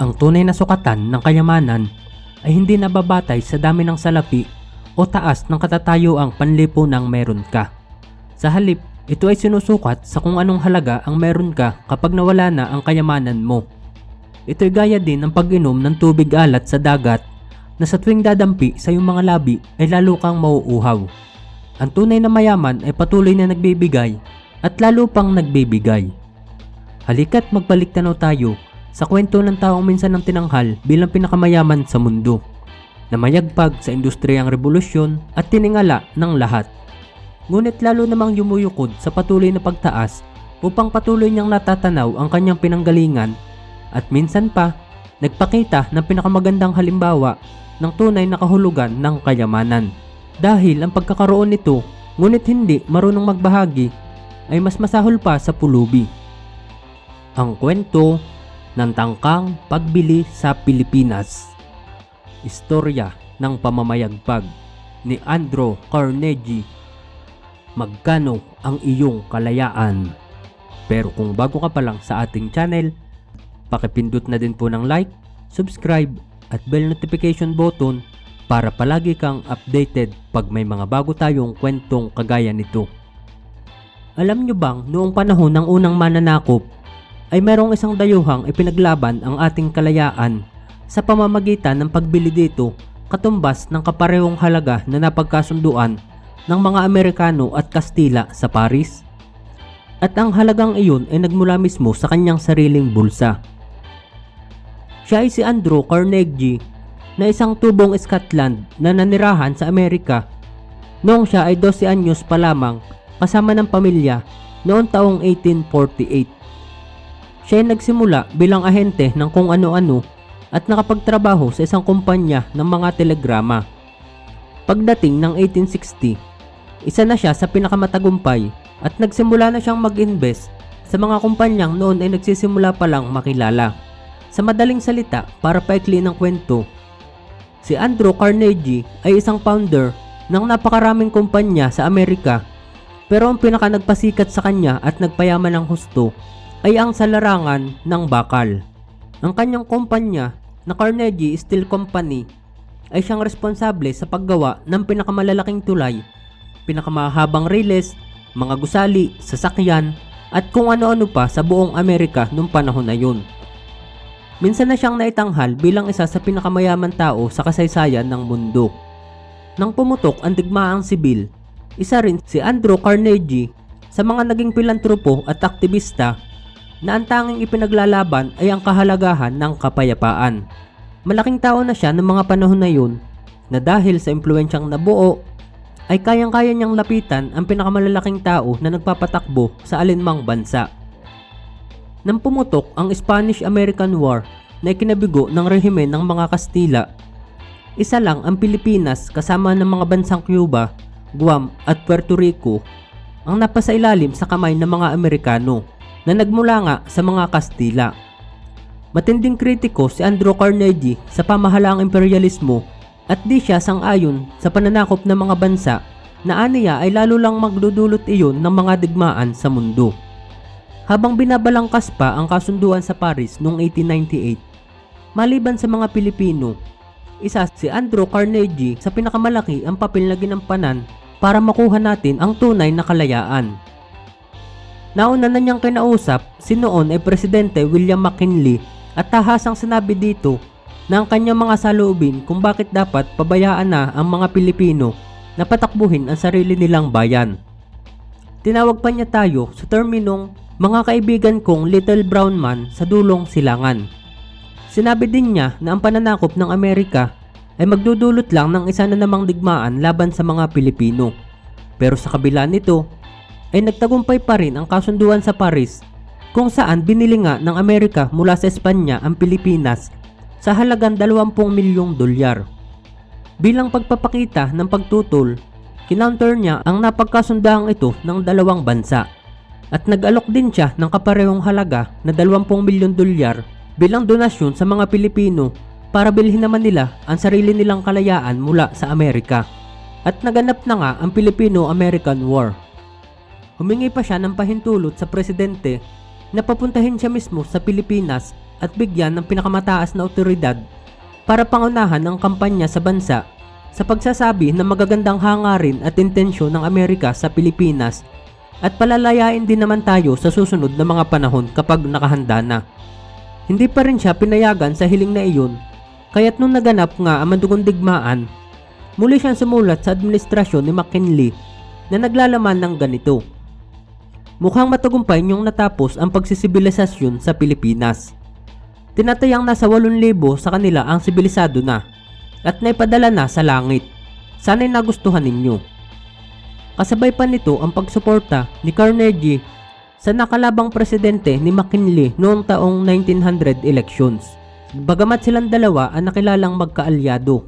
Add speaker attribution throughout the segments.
Speaker 1: Ang tunay na sukatan ng kayamanan ay hindi nababatay sa dami ng salapi o taas ng katatayuang panlipunang meron ka. Sa halip, ito ay sinusukat sa kung anong halaga ang meron ka kapag nawala na ang kayamanan mo. Ito'y gaya din ng pag-inom ng tubig alat sa dagat na sa tuwing dadampi sa iyong mga labi ay lalo kang mauuhaw. Ang tunay na mayaman ay patuloy na nagbibigay at lalo pang nagbibigay. Halika't magbalik tayo sa kwento ng taong minsan ng tinanghal bilang pinakamayaman sa mundo na mayagpag sa industriyang revolusyon at tiningala ng lahat. Ngunit lalo namang yumuyukod sa patuloy na pagtaas upang patuloy niyang natatanaw ang kanyang pinanggalingan at minsan pa nagpakita ng pinakamagandang halimbawa ng tunay na kahulugan ng kayamanan. Dahil ang pagkakaroon nito, ngunit hindi marunong magbahagi, ay mas masahol pa sa pulubi. Ang kwento ng tangkang pagbili sa Pilipinas. Istorya ng pamamayagpag ni Andrew Carnegie. Magkano ang iyong kalayaan? Pero kung bago ka pa lang sa ating channel, pakipindot na din po ng like, subscribe at bell notification button para palagi kang updated pag may mga bago tayong kwentong kagaya nito. Alam nyo bang noong panahon ng unang mananakop ay merong isang dayuhang ipinaglaban ang ating kalayaan sa pamamagitan ng pagbili dito katumbas ng kaparehong halaga na napagkasunduan ng mga Amerikano at Kastila sa Paris. At ang halagang iyon ay nagmula mismo sa kanyang sariling bulsa. Siya ay si Andrew Carnegie na isang tubong Scotland na nanirahan sa Amerika noong siya ay 12 anyos pa lamang kasama ng pamilya noong taong 1848. Siya ay nagsimula bilang ahente ng kung ano-ano at nakapagtrabaho sa isang kumpanya ng mga telegrama. Pagdating ng 1860, isa na siya sa pinakamatagumpay at nagsimula na siyang mag-invest sa mga kumpanyang noon ay nagsisimula pa lang makilala. Sa madaling salita, para paikli ng kwento, si Andrew Carnegie ay isang founder ng napakaraming kumpanya sa Amerika pero ang pinaka nagpasikat sa kanya at nagpayaman ng husto ay ang salarangan ng bakal. Ang kanyang kumpanya na Carnegie Steel Company ay siyang responsable sa paggawa ng pinakamalalaking tulay, pinakamahabang riles, mga gusali, sasakyan, at kung ano-ano pa sa buong Amerika noong panahon na yun. Minsan na siyang naitanghal bilang isa sa pinakamayaman tao sa kasaysayan ng mundo. Nang pumutok ang digmaang sibil, isa rin si Andrew Carnegie sa mga naging pilantropo at aktivista na ang tanging ipinaglalaban ay ang kahalagahan ng kapayapaan. Malaking tao na siya ng mga panahon na yun na dahil sa impluensyang nabuo ay kayang-kaya niyang lapitan ang pinakamalalaking tao na nagpapatakbo sa alinmang bansa. Nang pumutok ang Spanish-American War na ikinabigo ng rehimen ng mga Kastila, isa lang ang Pilipinas kasama ng mga bansang Cuba, Guam at Puerto Rico ang napasailalim sa kamay ng mga Amerikano na nagmula nga sa mga Kastila. Matinding kritiko si Andrew Carnegie sa pamahalaang imperialismo at di siya sang-ayon sa pananakop ng mga bansa na aniya ay lalo lang magdudulot iyon ng mga digmaan sa mundo. Habang binabalangkas pa ang kasunduan sa Paris noong 1898, maliban sa mga Pilipino, isa si Andrew Carnegie sa pinakamalaki ang papel na ginampanan para makuha natin ang tunay na kalayaan. Nauna na niyang kinausap si noon ay Presidente William McKinley at tahasang sinabi dito na ang kanyang mga saloobin kung bakit dapat pabayaan na ang mga Pilipino na patakbuhin ang sarili nilang bayan. Tinawag pa niya tayo sa terminong mga kaibigan kong Little Brown Man sa dulong silangan. Sinabi din niya na ang pananakop ng Amerika ay magdudulot lang ng isa na namang digmaan laban sa mga Pilipino. Pero sa kabila nito, ay nagtagumpay pa rin ang kasunduan sa Paris kung saan binili nga ng Amerika mula sa Espanya ang Pilipinas sa halagang 20 milyong dolyar. Bilang pagpapakita ng pagtutol, kinounter niya ang napagkasundahang ito ng dalawang bansa at nag-alok din siya ng kaparehong halaga na 20 milyon dolyar bilang donasyon sa mga Pilipino para bilhin naman nila ang sarili nilang kalayaan mula sa Amerika. At naganap na nga ang Filipino-American War. Humingi pa siya ng pahintulot sa presidente na papuntahin siya mismo sa Pilipinas at bigyan ng pinakamataas na otoridad para pangunahan ang kampanya sa bansa sa pagsasabi ng magagandang hangarin at intensyon ng Amerika sa Pilipinas at palalayain din naman tayo sa susunod na mga panahon kapag nakahanda na. Hindi pa rin siya pinayagan sa hiling na iyon, kaya't nung naganap nga ang madugong digmaan, muli siyang sumulat sa administrasyon ni McKinley na naglalaman ng ganito. Mukhang matagumpay niyong natapos ang pagsisibilisasyon sa Pilipinas. Tinatayang nasa 8,000 sa kanila ang sibilisado na at naipadala na sa langit. Sana'y nagustuhan ninyo. Kasabay pa nito ang pagsuporta ni Carnegie sa nakalabang presidente ni McKinley noong taong 1900 elections. Bagamat silang dalawa ang nakilalang magkaalyado.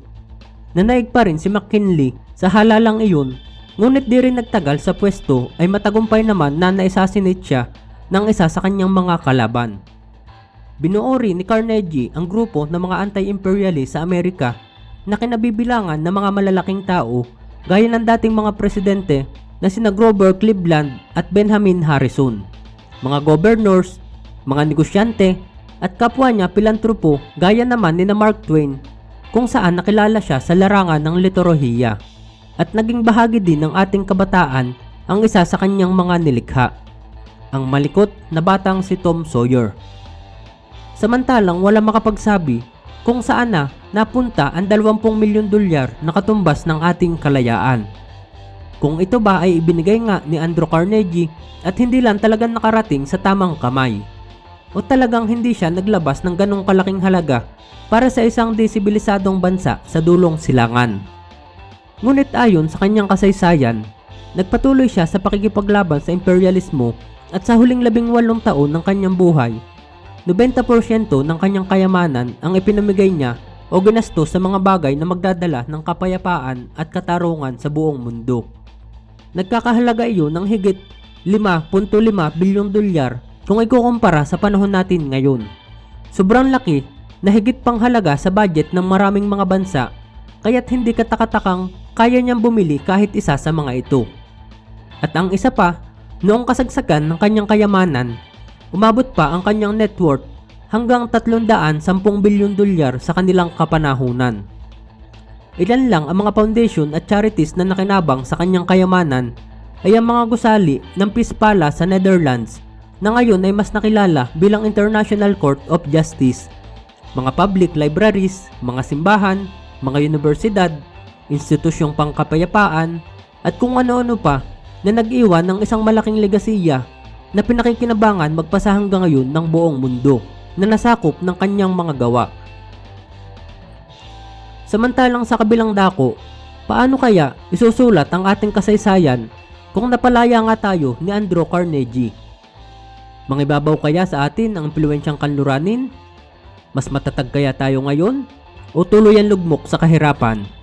Speaker 1: Nanaig pa rin si McKinley sa halalang iyon ngunit di rin nagtagal sa pwesto ay matagumpay naman na naisasinate siya ng isa sa kanyang mga kalaban. Binuo rin ni Carnegie ang grupo ng mga anti-imperialist sa Amerika na kinabibilangan ng mga malalaking tao gaya ng dating mga presidente na sina Grover Cleveland at Benjamin Harrison, mga governors, mga negosyante at kapwa niya pilantropo gaya naman ni na Mark Twain kung saan nakilala siya sa larangan ng litorohiya at naging bahagi din ng ating kabataan ang isa sa kanyang mga nilikha, ang malikot na batang si Tom Sawyer. Samantalang wala makapagsabi kung saan na napunta ang 20 milyon dolyar na katumbas ng ating kalayaan. Kung ito ba ay ibinigay nga ni Andrew Carnegie at hindi lang talagang nakarating sa tamang kamay. O talagang hindi siya naglabas ng ganong kalaking halaga para sa isang desibilisadong bansa sa dulong silangan. Ngunit ayon sa kanyang kasaysayan, nagpatuloy siya sa pakikipaglaban sa imperialismo at sa huling labing walong taon ng kanyang buhay 90% ng kanyang kayamanan ang ipinamigay niya o ginastos sa mga bagay na magdadala ng kapayapaan at katarungan sa buong mundo. Nagkakahalaga iyon ng higit 5.5 bilyong dolyar kung ikukumpara sa panahon natin ngayon. Sobrang laki na higit pang halaga sa budget ng maraming mga bansa kaya't hindi katakatakang kaya niyang bumili kahit isa sa mga ito. At ang isa pa, noong kasagsagan ng kanyang kayamanan, Umabot pa ang kanyang net worth hanggang 310 bilyon dolyar sa kanilang kapanahunan. Ilan lang ang mga foundation at charities na nakinabang sa kanyang kayamanan ay ang mga gusali ng Peace Palace sa Netherlands na ngayon ay mas nakilala bilang International Court of Justice, mga public libraries, mga simbahan, mga universidad, institusyong pangkapayapaan, at kung ano-ano pa na nag-iwan ng isang malaking legasiya na pinakikinabangan magpasa hanggang ngayon ng buong mundo na nasakop ng kanyang mga gawa. Samantalang sa kabilang dako, paano kaya isusulat ang ating kasaysayan kung napalaya nga tayo ni Andrew Carnegie? Mangibabaw kaya sa atin ang impluensyang kanluranin? Mas matatag kaya tayo ngayon? O tuluyan lugmok sa kahirapan?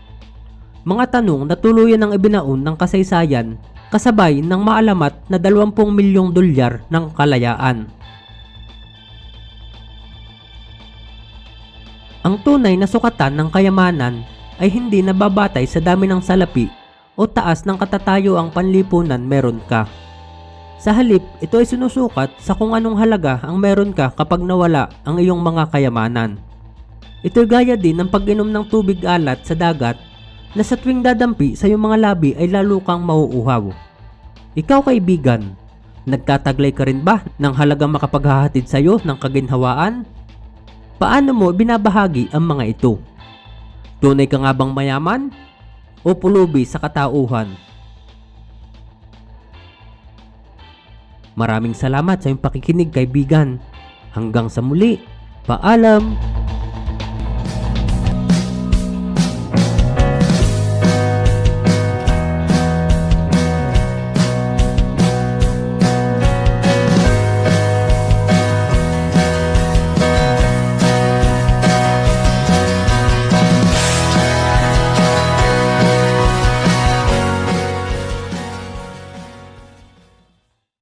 Speaker 1: Mga tanong na tuluyan ang ibinaon ng kasaysayan kasabay ng maalamat na 20 milyong dolyar ng kalayaan. Ang tunay na sukatan ng kayamanan ay hindi nababatay sa dami ng salapi o taas ng katatayo ang panlipunan meron ka. Sa halip, ito ay sinusukat sa kung anong halaga ang meron ka kapag nawala ang iyong mga kayamanan. Ito gaya din ng pag-inom ng tubig alat sa dagat na sa tuwing dadampi sa iyong mga labi ay lalo kang mauuhaw. Ikaw kaibigan, nagtataglay ka rin ba ng halagang makapaghahatid sa iyo ng kaginhawaan? Paano mo binabahagi ang mga ito? Tunay ka nga bang mayaman? O pulubi sa katauhan? Maraming salamat sa iyong pakikinig kaibigan. Hanggang sa muli, paalam!